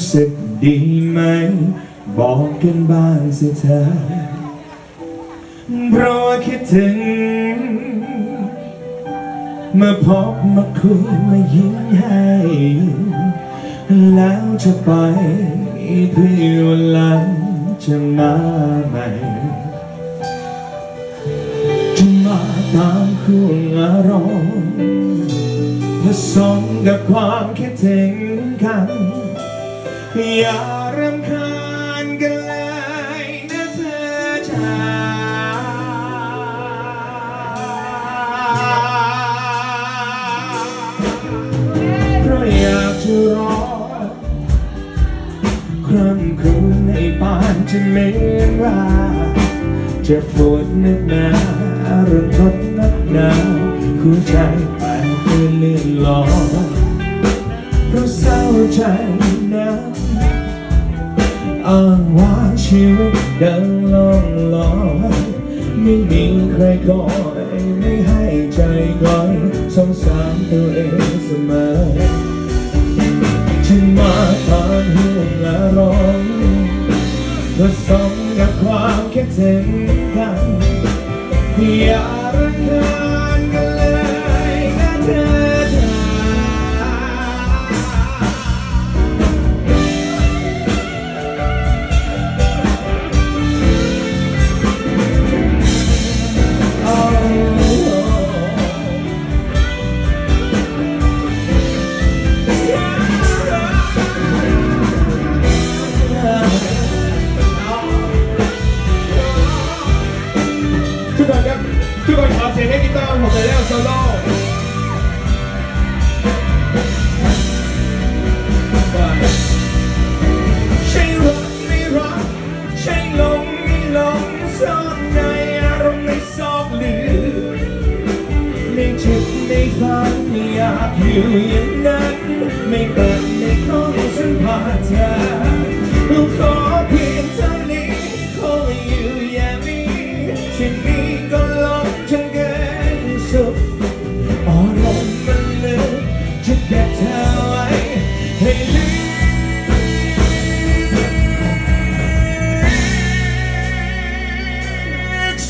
รู้สึกดีไหม บอกกันบ้างสิเธอ เพราะว่าคิดถึง มาพบมาคุยมายิ้มให้ แล้วจะไปเพื่อวันหลังจะมาใหม่จะมาตามห่วงอารมณ์ผสมกับความคิดถึงกัน อย่ารำคาญกันเลยนะเธอจ้าเพราะอยากจะรอครั้งคืนในปานจะเหม็นราจะปวดนักหนาเรื่องทดนักหนาวหัวใจแปลเพื่อเลื่อนลอย ใจนะอ้างว่าชีวิตดินล่องลอยไม่มีใครคอยไม่ให้ใจคอยสงสารตัวเองเสมอฉันมาทานห่วงอารมณ์ผสมกับความคิดถึงกันอย่ารำคาญ ซ่อนในอารมณ์ในซอกลึกไม่จิตไม่ฝันไม่อยากอยู่อย่างนั้น ไม่เปิดไม่คล้องสัมผัสเธอลูกขอ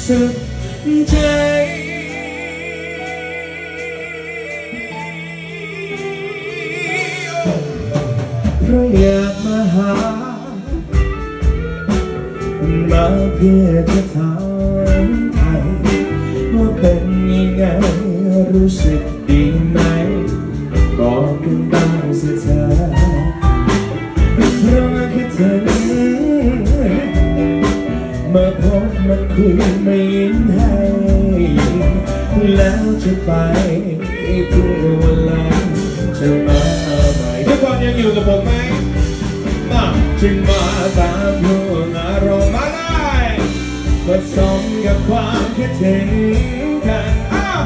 สุดใจเพราะอยากมาหา มาเพื่อจะถามไทยว่าเป็นยังไงรู้สึกดีไหมบอกกันบ้างสิเธอเพราะว่คิดถึง บมาคุยมายิ้มให้ แล้วจะไปเพื่อวันหลังจะมาใหม่ทุกคนยังอยู่กับผมไหมมาจึงมาตามพวงอารมณ์มาได้ผสมกับความคิดถึงกันอ้าว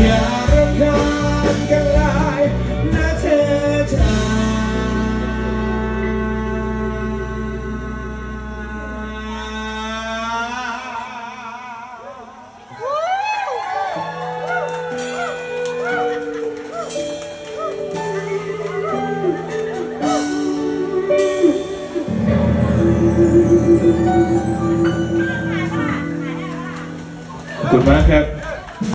อย่ารำคาญ ขอบคุณมากครับ